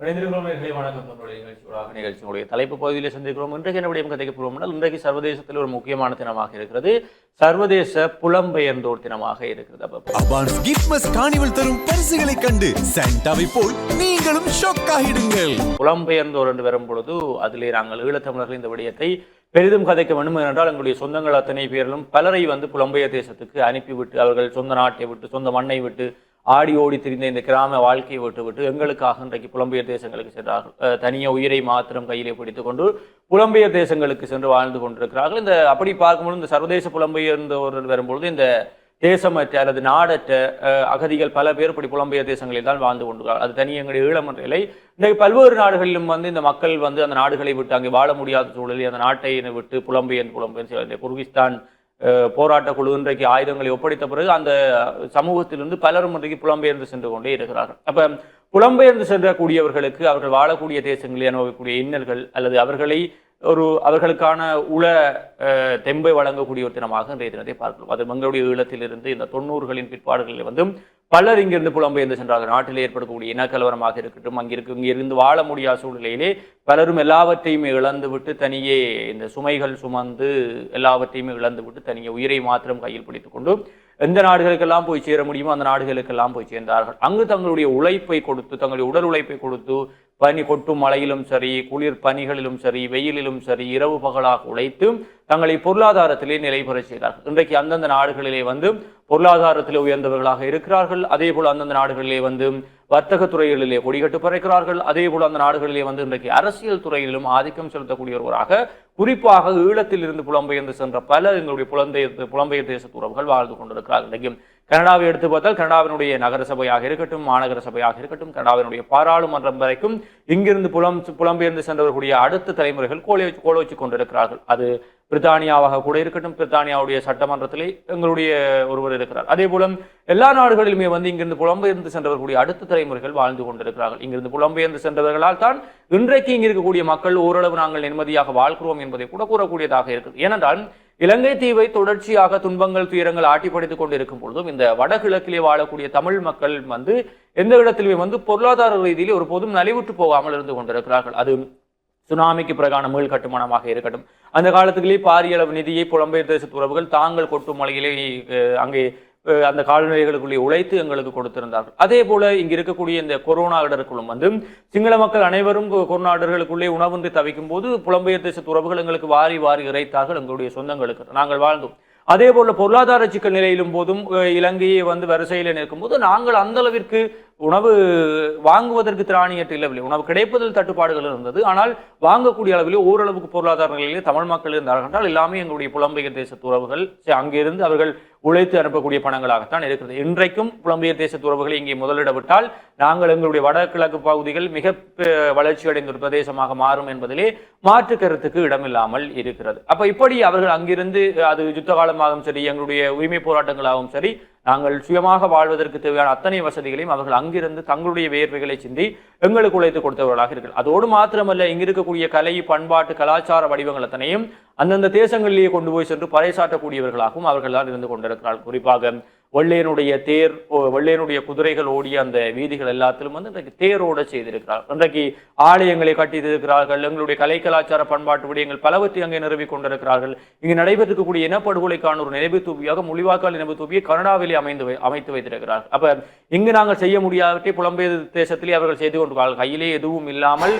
இணைந்திருக்கிறோம். நேயர்களே, வணக்கம் நிகழ்ச்சியோடாக நிகழ்ச்சியுடைய தலைப்பு பகுதியில் சந்திக்கிறோம். இன்றைக்கு என்ன விடயம் கதைக்க போகிறோம் என்றால் இன்றைக்கு சர்வதேசத்தில் ஒரு முக்கியமான தினமாக இருக்கிறது. சர்வதேச புலம்பெயர்ந்தோர் தினமாக இருக்கிறது. அபான்ஸ் கிஃப்ட்மஸ் காணிவல் தரும் பரிசுகளை கண்டு சாண்டாவை போல் நீங்களும் ஷாக் ஆகிடுங்கள். புலம்பெயர்ந்தோர் என்று வரும் பொழுது அதிலே நாங்கள் ஈழத்தமிழர்கள் இந்த விடயத்தை பெரிதும் கதைக்க வேண்டும் என்றால் எங்களுடைய சொந்தங்கள் அத்தனை பேரிலும் பலரை வந்து புலம்பெயர் தேசத்துக்கு அனுப்பிவிட்டு அவர்கள் சொந்த நாட்டை விட்டு சொந்த மண்ணை விட்டு ஆடி ஓடி திரிந்த இந்த கிராம வாழ்க்கையை விட்டு விட்டு எங்களுக்காக இன்றைக்கு புலம்பெயர் தேசங்களுக்கு சென்றார்கள். அஹ் தனிய உயிரை மாத்திரம் கையிலே பிடித்து கொண்டு புலம்பெயர் தேசங்களுக்கு சென்று வாழ்ந்து கொண்டிருக்கிறார்கள். இந்த அப்படி பார்க்கும்போது இந்த சர்வதேச புலம்பெயர்ந்தவர்கள் வரும்பொழுது இந்த தேசமற்ற அல்லது நாடற்ற அகதிகள் பல பேர் இப்படி புலம்பெயர் தேசங்களில் தான் வாழ்ந்து கொண்டிருக்கிறார் அது தனி எங்களுடைய ஈழமன்ற நிலை. இன்றைக்கு பல்வேறு நாடுகளிலும் வந்து இந்த மக்கள் வந்து அந்த நாடுகளை விட்டு அங்கே வாழ முடியாத சூழலில் அந்த நாட்டை விட்டு புலம்பெயர் புலம்பெயர் இந்த குர்கிஸ்தான் போராட்ட குழு இன்றைக்கு ஆயுதங்களை ஒப்படைத்த பிறகு அந்த சமூகத்திலிருந்து பலரும் இன்றைக்கு புலம்பெயர்ந்து சென்று கொண்டே இருக்கிறார்கள். அப்ப புலம்பெயர்ந்து சென்றக்கூடியவர்களுக்கு அவர்கள் வாழக்கூடிய தேசங்களில் அனுபவிக்கக்கூடிய இன்னல்கள் அல்லது அவர்களை ஒரு அவர்களுக்கான உள தெம்பை வழங்கக்கூடிய ஒரு தினமாக இன்றைய தினத்தை பார்க்கலாம் அது மங்களுடைய ஈழத்திலிருந்து இந்த தொண்ணூறுகளின் பிற்பாடுகளில் வந்து பலர் இங்கிருந்து புலம்பெயர்ந்து சென்றார்கள். நாட்டில் ஏற்படக்கூடிய இனக்கலவரமாக இருக்கட்டும் அங்கிருக்கு இங்கிருந்து வாழ முடியாத சூழ்நிலையிலே பலரும் எல்லாவற்றையுமே இழந்து விட்டு தனியே இந்த சுமைகள் சுமந்து எல்லாவற்றையுமே இழந்து விட்டு தனியே உயிரை மாத்திரம் கையில் பிடித்துக் கொண்டு எந்த நாடுகளுக்கெல்லாம் போய் சேர முடியுமோ அந்த நாடுகளுக்கெல்லாம் போய் சேர்ந்தார்கள். அங்கு தங்களுடைய உழைப்பை கொடுத்து தங்களுடைய உடல் உழைப்பை கொடுத்து பனி கொட்டும் மழையிலும் சரி குளிர் பனிகளிலும் சரி வெயிலிலும் சரி இரவு பகலாக உழைத்து தங்களை பொருளாதாரத்திலே நிலை பெறச் செய்தார்கள். இன்றைக்கு அந்தந்த நாடுகளிலே வந்து பொருளாதாரத்தில் உயர்ந்தவர்களாக இருக்கிறார்கள். அதே போல் அந்தந்த நாடுகளிலே வந்து வர்த்தக துறைகளிலே கொடிகட்டு பறைக்கிறார்கள். அதே போல் அந்த நாடுகளிலே வந்து இன்றைக்கு அரசியல் துறையிலும் ஆதிக்கம் செலுத்தக்கூடியவராக குறிப்பாக ஈழத்தில் இருந்து புலம்பெயர்ந்து சென்ற பல எங்களுடைய புலம்பெயர் புலம்பெயர் தேச உறவுகள் வாழ்ந்து கொண்டிருக்கிறார்கள். இன்றைக்கு கனடாவை எடுத்து பார்த்தால் கனடாவினுடைய நகர சபையாக இருக்கட்டும் மாநகர சபையாக இருக்கட்டும் கனடாவினுடைய பாராளுமன்றம் வரைக்கும் இங்கிருந்து புலம் புலம்பெயர்ந்து சென்றவர்களுடைய அடுத்த தலைமுறைகள் கோலை வச்சு கோல வச்சு கொண்டிருக்கிறார்கள். அது பிரித்தானியாவாக கூட இருக்கட்டும் பிரித்தானியாவுடைய சட்டமன்றத்திலே எங்களுடைய ஒருவர் இருக்கிறார். அதே போல எல்லா நாடுகளிலுமே வந்து இங்கிருந்து புலம்பெயர்ந்து சென்றவர்களுடைய அடுத்த தலைமுறைகள் வாழ்ந்து கொண்டிருக்கிறார்கள். இங்கிருந்து புலம்பெயர்ந்து சென்றவர்களால் தான் இன்றைக்கு இங்கு இருக்கக்கூடிய மக்கள் ஓரளவு நாங்கள் நிம்மதியாக வாழ்கிறோம் என்பதை கூட கூறக்கூடியதாக இருக்குது. ஏனென்றால் இலங்கை தீவை தொடர்ச்சியாக துன்பங்கள் துயரங்கள் ஆட்டிப்படைத்துக் கொண்டிருக்கும் பொழுதும் இந்த வடகிழக்கிலே வாழக்கூடிய தமிழ் மக்கள் வந்து எந்த இடத்திலுமே வந்து பொருளாதார ரீதியிலே ஒரு பொதும் நலிவுற்று போகாமல் இருந்து கொண்டிருக்கிறார்கள். அது சுனாமிக்கு பிரகான மீள் கட்டுமானமாக இருக்கட்டும். அந்த காலத்துக்குள்ளே பாரிய அளவு நிதியை புலம்பெயர் தேசத்து உறவுகள் தாங்கள் கொட்டும் மலையிலே அங்கே அந்த கால்நடைகளுக்குள்ளே உழைத்து எங்களுக்கு கொடுத்திருந்தார்கள். அதே போல இங்க இருக்கக்கூடிய இந்த கொரோனா இடர்களும் வந்து சிங்கள மக்கள் அனைவரும் கொரோனா இடர்களுக்குள்ளே உணவுந்து தவிக்கும் போது புலம்பெயர் தேசத்து உறவுகள் எங்களுக்கு வாரி வாரி இறைத்தார்கள் எங்களுடைய சொந்தங்களுக்கு. நாங்கள் வாழ்ந்தோம். அதே போல பொருளாதார சிக்கல் நிலையிலும் போதும் இலங்கையை வந்து வரிசையில் நிற்கும் போது நாங்கள் அந்த அளவிற்கு உணவு வாங்குவதற்கு திராணியற்ற இல்லவில்லை. உணவு கிடைப்பதில் தட்டுப்பாடுகள் இருந்தது. ஆனால் வாங்கக்கூடிய அளவிலே ஓரளவுக்கு பொருளாதார நிலையிலே தமிழ் மக்கள் இருந்தார்கள் என்றால் எல்லாமே எங்களுடைய புலம்பெயர் தேச உறவுகள் அங்கிருந்து அவர்கள் உழைத்து அனுப்பக்கூடிய பணங்களாகத்தான் இருக்கிறது. இன்றைக்கும் புலம்பெயர் தேச உறவுகளை இங்கே முதலிட விட்டால் நாங்கள் எங்களுடைய வடகிழக்கு பகுதிகள் மிக ப- வளர்ச்சி அடைந்த ஒரு பிரதேசமாக மாறும் என்பதிலே மாற்று கருத்துக்கு இடமில்லாமல் இருக்கிறது. அப்ப இப்படி அவர்கள் அங்கிருந்து அது யுத்த காலமாகவும் சரி எங்களுடைய உரிமை போராட்டங்களாகவும் சரி நாங்கள் சுயமாக வாழ்வதற்கு தேவையான அத்தனை வசதிகளையும் அவர்கள் அங்கிருந்து தங்களுடைய வேர்வைகளை சிந்தி எங்களுக்கு உழைத்து கொடுத்தவர்களாக இருக்கிறார் அதோடு மாத்திரமல்ல இங்கு இருக்கக்கூடிய கலை பண்பாட்டு கலாச்சார வடிவங்கள் அத்தனையும் அந்தந்த தேசங்களிலேயே கொண்டு போய் சென்று பறைசாற்றக்கூடியவர்களாகவும் அவர்கள் தான் இருந்து கொண்டிருக்கிறார்கள். குறிப்பாக வெள்ளையனுடைய தேர் ஓ, வெள்ளையனுடைய குதிரைகள் ஓடிய அந்த வீதிகள் எல்லாத்திலும் வந்து இன்றைக்கு தேரோட செய்திருக்கிறார். இன்றைக்கு ஆலயங்களை கட்டியிருக்கிறார்கள் எங்களுடைய கலை கலாச்சார பண்பாட்டு விடயங்கள் பலவற்றை அங்கே நிறுவி கொண்டிருக்கிறார்கள். இங்கு நடைபெற்றிருக்கக்கூடிய இனப்படுகொலைக்கான ஒரு நினைவு தூவியாக முழிவாக்கால் நினைவு தூவியை கனடாவிலே அமைந்து வை- அமைத்து வைத்திருக்கிறார்கள் அப்ப இங்கு நாங்கள் செய்ய முடியாதவற்றை புலம்பெயர் தேசத்திலே அவர்கள் செய்து கொண்டிருக்கிறார்கள். கையிலே எதுவும் இல்லாமல்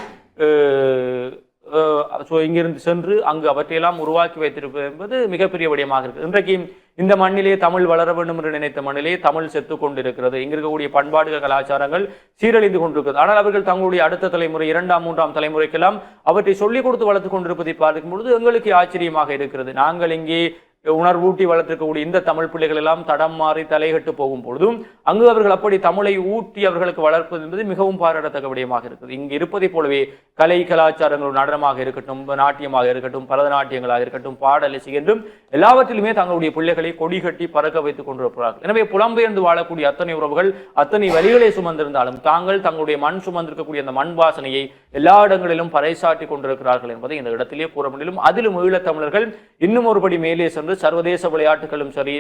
ஸோ இங்கிருந்து சென்று அங்கு அவற்றையெல்லாம் உருவாக்கி வைத்திருப்பது என்பது மிகப்பெரிய விடயமாக இருக்குது இன்றைக்கு இந்த மண்ணிலே தமிழ் வளர வேண்டும் என்று நினைத்த மண்ணிலே தமிழ் செத்து கொண்டிருக்கிறது. இங்க இருக்கக்கூடிய பண்பாடுகள் கலாச்சாரங்கள் சீரழிந்து கொண்டிருக்கிறது. ஆனால் அவர்கள் தங்களுடைய அடுத்த தலைமுறை இரண்டாம் மூன்றாம் தலைமுறைக்கெல்லாம் அவற்றை சொல்லிக் கொடுத்து வளர்த்து கொண்டிருப்பதை பார்க்கும் பொழுது எங்களுக்கு ஆச்சரியமாக இருக்கிறது. நாங்கள் இங்கே உணர்வூட்டி வளர்த்திருக்கக்கூடிய இந்த தமிழ் பிள்ளைகள் எல்லாம் தடம் மாறி தலைகட்டு போகும் பொழுதும் அங்கு அவர்கள் அப்படி தமிழை ஊட்டி அவர்களுக்கு வளர்ப்பது என்பது மிகவும் பாராட்டத்தக்க விடயமாக இருக்குது. இங்கு இருப்பதைப் போலவே கலை கலாச்சாரங்கள் நடனமாக இருக்கட்டும் நாட்டியமாக இருக்கட்டும் பரதநாட்டியங்களாக இருக்கட்டும் பாடல் இசை என்றும் எல்லாவற்றிலுமே தங்களுடைய பிள்ளைகளை கொடி கட்டி பறக்க வைத்துக் கொண்டிருக்கிறார்கள். எனவே புலம்பெயர்ந்து வாழக்கூடிய அத்தனை உறவுகள் அத்தனை வழிகளை சுமந்திருந்தாலும் தாங்கள் தங்களுடைய மண் சுமந்திருக்கக்கூடிய அந்த மண் வாசனையை எல்லா இடங்களிலும் பறைசாட்டி கொண்டிருக்கிறார்கள் என்பதை இந்த இடத்திலே கூற முடியும். அதிலும் ஈழத்தமிழர்கள் இன்னும் ஒருபடி மேலே சென்று சர்வதேச விளையாட்டுகளும் சரி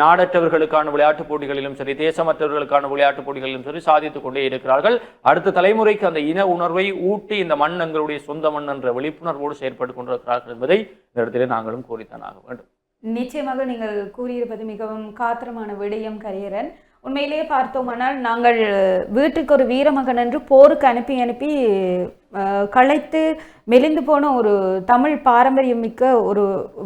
நாடற்றவர்களுக்கான விளையாட்டுப் போட்டிகளிலும் சரி தேசமற்றவர்களுக்கான விளையாட்டுப் போட்டிகளிலும் சரி சாதித்துக் கொண்டே இருக்கிறார்கள். அடுத்த தலைமுறைக்கு அந்த இன உணர்வை ஊட்டி இந்த மண் எங்களுடைய சொந்த மண் என்ற விழிப்புணர்வோடு செயற்பட்டுக் கொண்டிருக்கிறார்கள் என்பதை இந்த இடத்திலே நாங்களும் கூறித்தான் ஆக வேண்டும். நிச்சயமாக நீங்கள் கூறியிருப்பது மிகவும் காத்திரமான விடயம் கரியரன். உண்மையிலேயே பார்த்தோமானால் நாங்கள் வீட்டுக்கு ஒரு வீரமகன் என்று போருக்கு அனுப்பி அனுப்பி களைத்து மெலிந்து போன ஒரு தமிழ் பாரம்பரியம் மிக்க ஒரு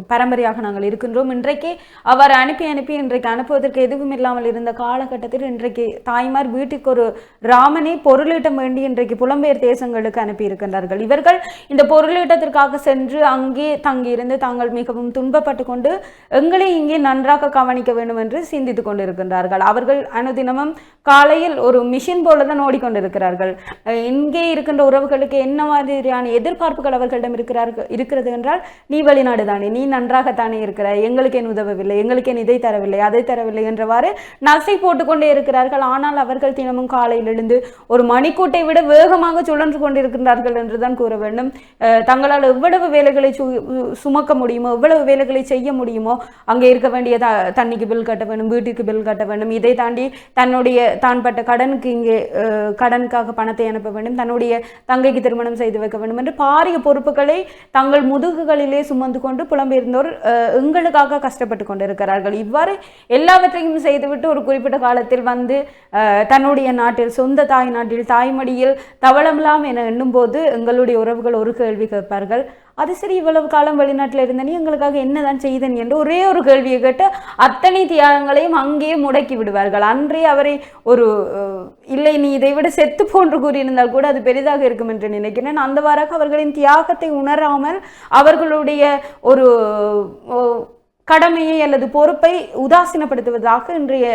பரம்பரையாக நாங்கள் இருக்கின்றோம். இன்றைக்கு அவர் அனுப்பி அனுப்பி இன்றைக்கு அனுப்புவதற்கு எதுவும் இல்லாமல் இருந்த காலகட்டத்தில் இன்றைக்கு தாய்மார் வீட்டுக்கு ஒரு ராமனை பொருளீட்டம் வேண்டி இன்றைக்கு புலம்பெயர் தேசங்களுக்கு அனுப்பி இருக்கின்றார்கள் இவர்கள் இந்த பொருளீட்டத்திற்காக சென்று அங்கே தங்கியிருந்து தாங்கள் மிகவும் துன்பப்பட்டு கொண்டு எங்களை இங்கே நன்றாக கவனிக்க வேண்டும் என்று சிந்தித்துக் கொண்டிருக்கின்றார்கள். அவர்கள் அனுதினமும் காலையில் ஒரு மிஷின் போல தான் ஓடிக்கொண்டிருக்கிறார்கள். அஹ் இங்கே இருக்கின்ற உறவுகளுக்கு அவர்களுக்கு என்ன மாதிரியான எதிர்பார்ப்புகள் அவர்களிடம் இருக்கிறார்கள் இருக்கிறது என்றால் நீ வெளிநாடு தானே நீ நன்றாகத்தானே இருக்கிற எங்களுக்கு என் உதவவில்லை எங்களுக்கு என் இதை தரவில்லை அதை தரவில்லை என்றவாறு நசை போட்டுக்கொண்டே இருக்கிறார்கள். ஆனால் அவர்கள் தினமும் காலையில் எழுந்து ஒரு மணிக்கூட்டை விட வேகமாக சுழன்று கொண்டிருக்கிறார்கள் என்றுதான் கூற வேண்டும். தங்களால் எவ்வளவு வேலைகளை சுமக்க முடியுமோ எவ்வளவு வேலைகளை செய்ய முடியுமோ அங்கே இருக்க வேண்டிய த தண்ணிக்கு பில் கட்ட வேண்டும் வீட்டுக்கு பில் கட்ட வேண்டும். இதை தாண்டி தன்னுடைய தான் பட்ட கடனுக்கு இங்கே கடனுக்காக பணத்தை அனுப்ப வேண்டும். தன்னுடைய தங்கைக்கு திருமணம் செய்து வைக்க வேண்டும் என்று பாரிய பொறுப்புகளை தங்கள் முதுகுகளிலே சுமந்து கொண்டு புலம்பெயர்ந்தோர் அஹ், எங்களுக்காக கஷ்டப்பட்டு கொண்டிருக்கிறார்கள். இவ்வாறு எல்லாவற்றையும் செய்துவிட்டு ஒரு குறிப்பிட்ட காலத்தில் வந்து தன்னுடைய நாட்டில் சொந்த தாய் நாட்டில் தாய்மடியில் தவளம்லாம் என எண்ணும்போது எங்களுடைய உறவுகள் ஒரு கேள்வி கேட்பார்கள். அது சரி இவ்வளவு காலம் வெளிநாட்டில் இருந்த நீ எங்களுக்காக என்னதான் செய்தன் என்று ஒரே ஒரு கேள்வியை கேட்டு அத்தனை தியாகங்களையும் அங்கேயே முடக்கி விடுவார்கள். அன்றே அவரை ஒரு இல்லை நீ இதை விட செத்து போன்று கூறியிருந்தால் கூட அது பெரிதாக இருக்கும் என்று நினைக்கிறேன். அந்த வாராக அவர்களின் தியாகத்தை உணராமல் அவர்களுடைய ஒரு கடமையை அல்லது பொறுப்பை உதாசீனப்படுத்துவதாக இன்றைய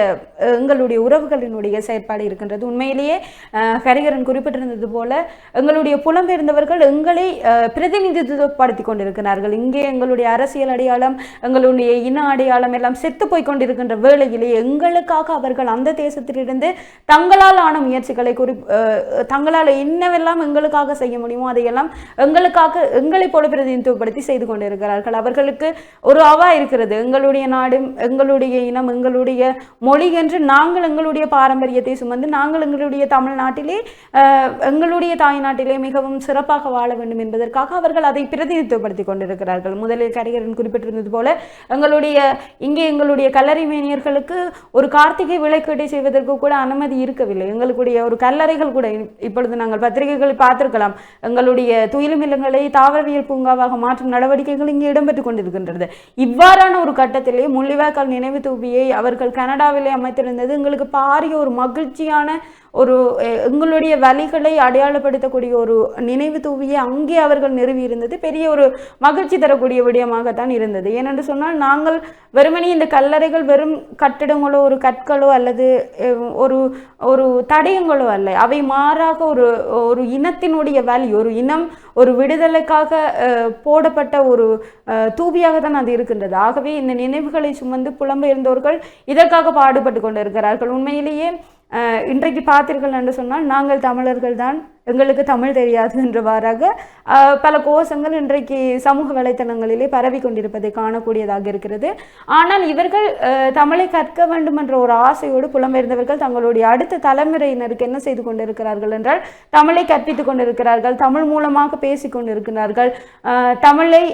எங்களுடைய உறவுகளினுடைய செயற்பாடு இருக்கின்றது. உண்மையிலேயே ஹரிகரன் குறிப்பிட்டிருந்தது போல எங்களுடைய புலம்பெயர்ந்தவர்கள் எங்களை பிரதிநிதித்துவப்படுத்தி கொண்டிருக்கிறார்கள். இங்கே எங்களுடைய அரசியல் அடையாளம் எங்களுடைய இன அடையாளம் எல்லாம் செத்து போய் கொண்டிருக்கின்ற வேளையிலே எங்களுக்காக அவர்கள் அந்த தேசத்திலிருந்து தங்களால் ஆன முயற்சிகளை குறி தங்களால் என்னவெல்லாம் எங்களுக்காக செய்ய முடியுமோ அதையெல்லாம் எங்களுக்காக எங்களை போல பிரதிநிதித்துவப்படுத்தி செய்து கொண்டிருக்கிறார்கள். அவர்களுக்கு ஒரு அவா இருக்கிறது. எங்களுடைய நாடு எங்களுடைய இனம் எங்களுடைய மொழி என்று நாங்கள் எங்களுடைய பாரம்பரியத்தை சுமந்து நாங்கள் எங்களுடைய தமிழ்நாட்டிலே எங்களுடைய தாய்நாட்டிலே மிகவும் சிறப்பாக வாழ வேண்டும் என்பதற்காக அவர்கள் அதை பிரதிநிதித்துவப்படுத்தி கொண்டிருக்கிறார்கள். முதலில் கரிகரன் குறிப்பிட்டிருந்தது போல எங்களுடைய இங்கே எங்களுடைய கல்லறை மேனியர்களுக்கு ஒரு கார்த்திகை விளக்கீட்டை செய்வதற்கு கூட அனுமதி இருக்கவில்லை. எங்களுடைய ஒரு கல்லறைகள் கூட இப்பொழுது நாங்கள் பத்திரிகைகளை பார்த்திருக்கலாம். எங்களுடைய துயிலுமில்லங்களை தாவரவியல் பூங்காவாக மாற்றும் நடவடிக்கைகள் இங்கே இடம்பெற்றுக் கொண்டிருக்கின்றது. இவ்வாறு இவ்வாறான ஒரு கட்டத்திலே முள்ளிவாய்க்கால் நினைவு தூபியை அவர்கள் கனடாவிலே அமைத்திருந்தது. எங்களுக்கு பாரிய ஒரு மகிழ்ச்சியான ஒரு எங்களுடைய வழிகளை அடையாளப்படுத்தக்கூடிய ஒரு நினைவு தூவியை அங்கே அவர்கள் நிறுவி இருந்தது பெரிய ஒரு மகிழ்ச்சி தரக்கூடிய விடயமாகத்தான் இருந்தது. ஏனென்று சொன்னால் நாங்கள் வெறுமனே இந்த கல்லறைகள் வெறும் கட்டிடங்களோ ஒரு கற்களோ அல்லது ஒரு ஒரு தடயங்களோ அல்ல. அவை மாறாக ஒரு ஒரு இனத்தினுடைய வழி ஒரு இனம் ஒரு விடுதலைக்காக போடப்பட்ட ஒரு தூவியாக தான் அது இருக்கின்றது. ஆகவே இந்த நினைவுகளை சுமந்து புலம்பெயர்ந்தோர்கள் இதற்காக பாடுபட்டு கொண்டிருக்கிறார்கள். உண்மையிலேயே இன்றைக்கு பார்த்தீர்கள் என்று சொன்னால் நாங்கள் தமிழர்கள் தான் எங்களுக்கு தமிழ் தெரியாது என்றவாறாக பல கோஷங்கள் இன்றைக்கு சமூக வலைத்தளங்களிலே பரவி கொண்டிருப்பதை காணக்கூடியதாக இருக்கிறது. ஆனால் இவர்கள் தமிழை கற்க வேண்டும் என்ற ஒரு ஆசையோடு புலம்பெயர்ந்தவர்கள் தங்களுடைய அடுத்த தலைமுறையினருக்கு என்ன செய்து கொண்டிருக்கிறார்கள் என்றால் தமிழை கற்பித்துக் கொண்டிருக்கிறார்கள் தமிழ் மூலமாக பேசி கொண்டிருக்கிறார்கள் தமிழை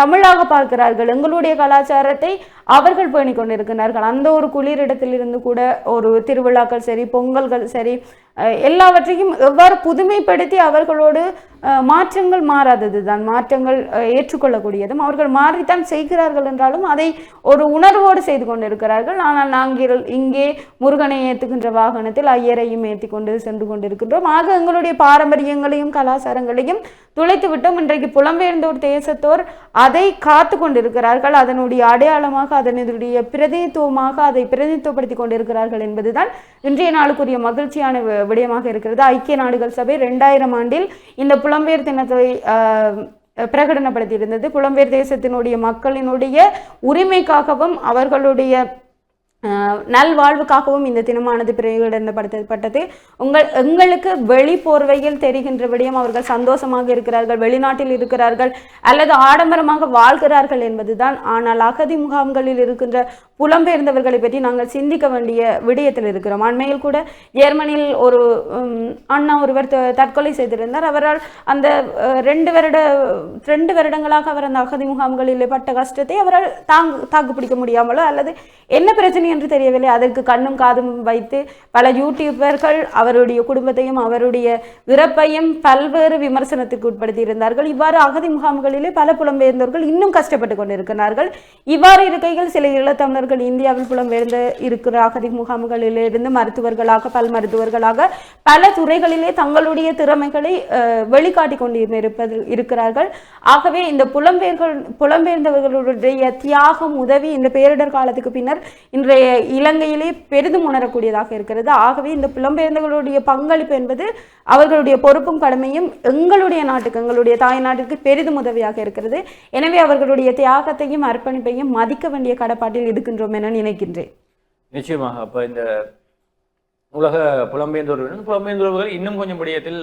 தமிழாக பார்க்கிறார்கள் எங்களுடைய கலாச்சாரத்தை அவர்கள் பேணிக் கொண்டிருக்கிறார்கள். அந்த ஒரு குளிரிடத்திலிருந்து கூட ஒரு திருவிழாக்கள் சரி பொங்கல்கள் சரி எல்லாவற்றையும் எவ்வாறு புதுமைப்படுத்தி அவர்களோடு மாற்றங்கள் மாறாதது தான் மாற்றங்கள் ஏற்றுக்கொள்ளக்கூடியதும் அவர்கள் மாறித்தான் செய்கிறார்கள் என்றாலும் அதை ஒரு உணர்வோடு செய்து கொண்டிருக்கிறார்கள். ஆனால் நாங்கள் இங்கே முருகனை ஏற்றுகின்ற வாகனத்தில் ஐயரையும் ஏற்றி கொண்டு சென்று கொண்டிருக்கின்றோம். ஆக எங்களுடைய பாரம்பரியங்களையும் கலாச்சாரங்களையும் துளைத்து விட்டோம். இன்றைக்கு புலம்பெயர்ந்தோர் தேசத்தோர் அதை காத்து கொண்டிருக்கிறார்கள். அதனுடைய அடையாளமாக அதனுடைய பிரதிநிதித்துவமாக அதை பிரதிநிதித்துவப்படுத்தி கொண்டிருக்கிறார்கள் என்பதுதான் இன்றைய நாளுக்குரிய மகிழ்ச்சியான விடயமாக இருக்கிறது. ஐக்கிய நாடுகள் சபை ரெண்டாயிரம் ஆண்டில் இந்த புலம்பெயர் தினத்தை பிரகடனப்படுத்தியிருந்தது. புலம்பெயர் தேசத்தினுடைய மக்களினுடைய உரிமைக்காகவும் அவர்களுடைய நல்வாழ்வுக்காகவும் இந்த தினமானது பிரகடனப்படுத்தப்பட்டது உங்கள் எங்களுக்கு வெளி போர்வையில் தெரிகின்ற விடயம் அவர்கள் சந்தோஷமாக இருக்கிறார்கள் வெளிநாட்டில் இருக்கிறார்கள் அல்லது ஆடம்பரமாக வாழ்கிறார்கள் என்பதுதான். ஆனால் அகதி முகாம்களில் இருக்கின்ற புலம்பெயர்ந்தவர்களை பற்றி நாங்கள் சிந்திக்க வேண்டிய விடயத்தில் இருக்கிறோம். அண்மையில் கூட ஜெர்மனியில் ஒரு அண்ணா ஒருவர் த- தற்கொலை செய்திருந்தார். அவரால் அந்த ரெண்டு வருட ரெண்டு வருடங்களாக அவர் அந்த அகதி முகாம்களில் பட்ட கஷ்டத்தை அவரால் தாங்கு தாக்கு பிடிக்க முடியாமலோ அல்லது என்ன பிரச்சனை என்று தெரியவில்லை. அதற்கு கண்ணும் காதும் வைத்து பல யூடியூபர்கள் அவருடைய குடும்பத்தையும் அவருடைய இறப்பையும் பல்வேறு விமர்சனத்திற்கு உட்படுத்தி இருந்தார்கள் இவ்வாறு அகதி முகாம்களிலே பல புலம்பெயர்ந்தவர்கள் இன்னும் கஷ்டப்பட்டு கொண்டிருக்கிறார்கள். இவ்வாறு இருக்கையில் சில ஈழத்தமிழர்கள் இந்தியாவில் புலம்பெயர்ந்து இருக்கிற அகதி முகாம்களிலிருந்து மருத்துவர்களாக பல் மருத்துவர்களாக பல துறைகளிலே தங்களுடைய திறமைகளை வெளிக்காட்டி கொண்டிருப்பது இருக்கிறார்கள். ஆகவே இந்த புலம்பெயர்கள் புலம்பெயர்ந்தவர்களுடைய தியாகம் உதவி இந்த பேரிடர் காலத்துக்கு பின்னர் இன்றைய இலங்கையிலே பெரிதும் உணரக்கூடியதாக இருக்கிறது. ஆகவே இந்த புலம்பெயர்ந்தவர்களுடைய பங்களிப்பு என்பது அவர்களுடைய பொறுப்பும் கடமையும் எங்களுடைய நாட்டுக்கு எங்களுடைய தாய் நாட்டிற்கு பெரிதும் உதவியாக இருக்கிறது. எனவே அவர்களுடைய தியாகத்தையும் அர்ப்பணிப்பையும் மதிக்க வேண்டிய கடப்பாட்டில் இருக்கின்றோம் என நினைக்கின்றேன். நிச்சயமாக. அப்போ இந்த உலக புலம்பெயர்ந்தோர்களுடன் புலம்பெயர்ந்தோர்கள் இன்னும் கொஞ்சம் விடயத்தில்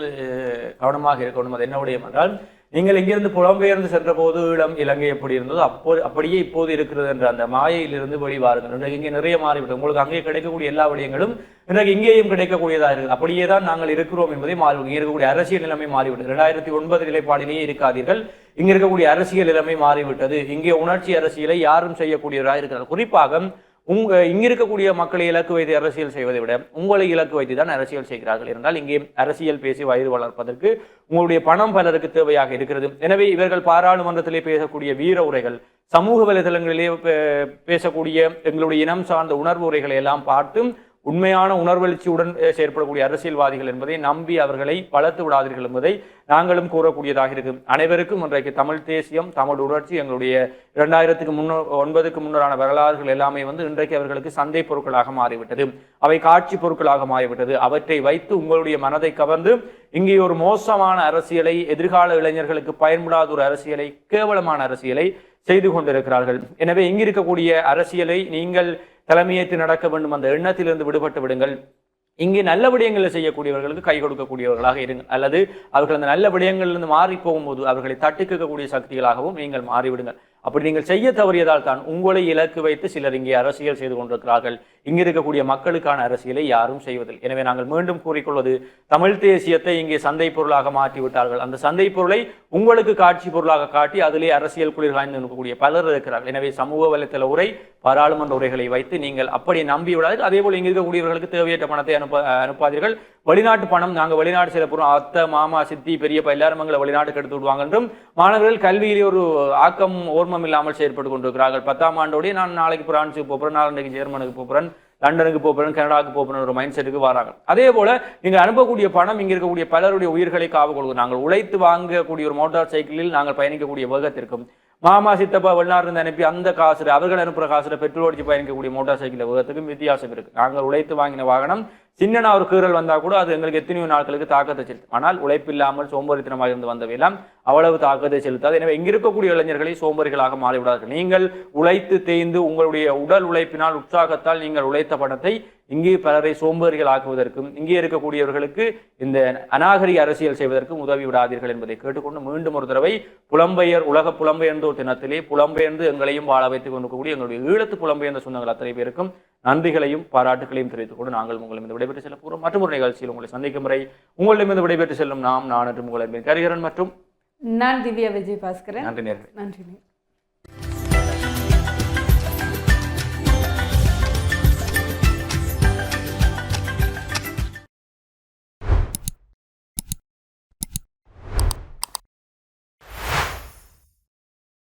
கவனமாக இருக்கணும் அது என்ன விடயம் என்றால் நீங்கள் இங்கிருந்து புலம்பெயர்ந்து சென்ற போது இடம் இலங்கை எப்படி இருந்ததோ அப்போ அப்படியே இப்போது இருக்கிறது என்ற அந்த மாயையிலிருந்து வெளிவாருங்கள் இன்றைக்கு இங்கே நிறைய மாறிவிட்டது. உங்களுக்கு அங்கே கிடைக்கக்கூடிய எல்லா விடயங்களும் இன்றைக்கு இங்கேயும் கிடைக்கக்கூடியதாக இருக்குது. அப்படியே தான் நாங்கள் இருக்கிறோம் என்பதை மாறி இங்கே இருக்கக்கூடிய அரசியல் நிலைமை மாறிவிட்டது. இரண்டாயிரத்தி ஒன்பது நிலைப்பாடிலேயே இருக்காதீர்கள். இங்கே இருக்கக்கூடிய அரசியல் நிலைமை மாறிவிட்டது. இங்கே உணர்ச்சி அரசியலை யாரும் செய்யக்கூடியவராக இருக்கிறார் குறிப்பாக உங்க இங்க இருக்கக்கூடிய மக்களை இலக்கு வைத்து அரசியல் செய்வதை விட உங்களை இலக்கு வைத்து தான் அரசியல் செய்கிறார்கள் என்றால் இங்கே அரசியல் பேசி வயிறு வளர்ப்பதற்கு உங்களுடைய பணம் பலருக்கு தேவையாக இருக்கிறது. எனவே இவர்கள் பாராளுமன்றத்திலே பேசக்கூடிய வீர உரைகள் சமூக வலைதளங்களிலே பே- பேசக்கூடிய எங்களுடைய இனம் சார்ந்த உணர்வு உரைகளை எல்லாம் பார்த்து உண்மையான உணர்வெழுச்சியுடன் செயற்படக்கூடிய அரசியல்வாதிகள் என்பதை நம்பி அவர்களை வளர்த்து விடாதீர்கள் என்பதை நாங்களும் கூறக்கூடியதாக இருக்கும் அனைவருக்கும் இன்றைக்கு தமிழ் தேசியம் தமிழ் உணர்ச்சி எங்களுடைய இரண்டாயிரத்துக்கு முன்னோ ஒன்பதுக்கு முன்னரான வரலாறுகள் எல்லாமே வந்து இன்றைக்கு அவர்களுக்கு சந்தை பொருட்களாக மாறிவிட்டது. அவை காட்சி பொருட்களாக மாறிவிட்டது. அவற்றை வைத்து உங்களுடைய மனதை கவர்ந்து இங்கே ஒரு மோசமான அரசியலை எதிர்கால இளைஞர்களுக்கு பயன்படாத ஒரு அரசியலை கேவலமான அரசியலை செய்து கொண்டிருக்கிறார்கள். எனவே இங்கு இருக்கக்கூடிய அரசியலை நீங்கள் தலைமையேற்று நடக்க வேண்டும். அந்த எண்ணத்திலிருந்து விடுபட்டு விடுங்கள். இங்கே நல்ல விடயங்களை செய்யக்கூடியவர்களுக்கு கை கொடுக்கக்கூடியவர்களாக இருங்கள். அல்லது அவர்கள் அந்த நல்ல விடயங்களிலிருந்து மாறி போகும்போது அவர்களை தட்டுக்கக்கூடிய சக்திகளாகவும் நீங்கள் மாறிவிடுங்கள். அப்படி நீங்கள் செய்ய தவறியதால் தான் உங்களை இலக்கு வைத்து சிலர் இங்கே அரசியல் செய்து கொண்டிருக்கிறார்கள். இங்கே இருக்கக்கூடிய மக்களுக்கான அரசியலை யாரும் செய்வதில்லை. எனவே நாங்கள் மீண்டும் கூறிக்கொள்வது தமிழ் தேசியத்தை இங்கே சந்தை பொருளாக மாற்றி விட்டார்கள் அந்த சந்தை பொருளை உங்களுக்கு காட்சி பொருளாக காட்டி அதிலே அரசியல் குளிர் காய்ந்து நிற்கக்கூடிய பலர் இருக்கிறார்கள். எனவே சமூக வலைத்தள உரை பாராளுமன்ற உரைகளை வைத்து நீங்கள் அப்படி நம்பி விடாதீர்கள் அதே போல் இங்கே இருக்கக்கூடியவர்களுக்கு தேவையற்ற பணத்தை அனுப்ப அனுப்பாதீர்கள். வெளிநாட்டு பணம் நாங்கள் வெளிநாடு செல்ல போகிறோம் அத்தை மாமா சித்தி பெரியப்பா எல்லாரும் எங்களை வெளிநாட்டுக்கு எடுத்து விடுவாங்க என்றும் மாணவர்கள் கல்வியிலே ஒரு ஆக்கம் ஓர்மம் இல்லாமல் செயற்பட்டு கொண்டிருக்கிறார்கள். பத்தாம் ஆண்டோடய நான் நாளைக்கு பிரான்ஸுக்கு போகிறேன் நாளைக்கு ஜெர்மனுக்கு போகிறேன் லண்டனுக்கு போகிறேன் கனடாவுக்கு போகிறேன் ஒரு மைண்ட் செட்டுக்கு வராங்க. அதே போல் நீங்கள் அனுப்பக்கூடிய பணம் இங்கே இருக்கக்கூடிய பலருடைய உயிர்களை காவு கொடுக்கும் நாங்கள் உழைத்து வாங்கக்கூடிய ஒரு மோட்டார் சைக்கிளில் நாங்கள் பயணிக்கக்கூடிய வேகத்திற்கும் மாமா சித்தப்பா வெளிநாடு அனுப்பி அந்த காசுல அவர்கள் அனுப்புற காசுல பெட்ரோல் அடிச்சு பயணிக்கக்கூடிய மோட்டார் சைக்கிள் வேகத்துக்கும் வித்தியாசம் இருக்கு. நாங்கள் உழைத்து வாங்கின வாகனம் சின்னனா ஒரு கீறல் வந்தால் கூட அது எங்களுக்கு எத்தனையோ நாட்களுக்கு தாக்கத்தை செலுத்தும். ஆனால் உழைப்பில்லாமல் சோம்பேறித்தனமாக இருந்து வந்தவையெல்லாம் அவ்வளவு தாக்கத்தை செலுத்தாது. எனவே இங்கே இருக்கக்கூடிய இளைஞர்களை சோம்பேறிகளாக மாறிவிடார்கள் நீங்கள் உழைத்து தேய்ந்து உங்களுடைய உடல் உழைப்பினால் உற்சாகத்தால் நீங்கள் உழைத்த பணத்தை இங்கே பலரை சோம்பேறிகள் ஆக்குவதற்கும் இங்கே இருக்கக்கூடியவர்களுக்கு இந்த அநாகரிக அரசியல் செய்வதற்கும் உதவி விடாதீர்கள் என்பதை கேட்டுக்கொண்டு மீண்டும் ஒரு தடவை புலம்பெயர் உலக புலம்பெயர்ந்தோர் தினத்திலே புலம்பெயர்ந்து எங்களையும் வாழ வைத்துக் கொண்டிருக்கக்கூடிய எங்களுடைய ஈழத்து புலம்பெயர்ந்த சொந்தங்கள் அத்தனை பேருக்கும் நன்றிகளையும் பாராட்டுகளையும் தெரிவித்துக் கொண்டு நாங்கள் உங்களிடம் இந்த விடைபெற்று செல்ல போகிறோம் மற்றும் ஒரு நிகழ்ச்சியில் உங்களை சந்திக்கும் வரை உங்களிடமிருந்து விடைபெற்று செல்லும் நாம் நான் மற்றும் உங்கள் கரிகரன் மற்றும் நான் திவ்யா விஜய் பாஸ்கரன் நன்றி நேர்கள். நன்றி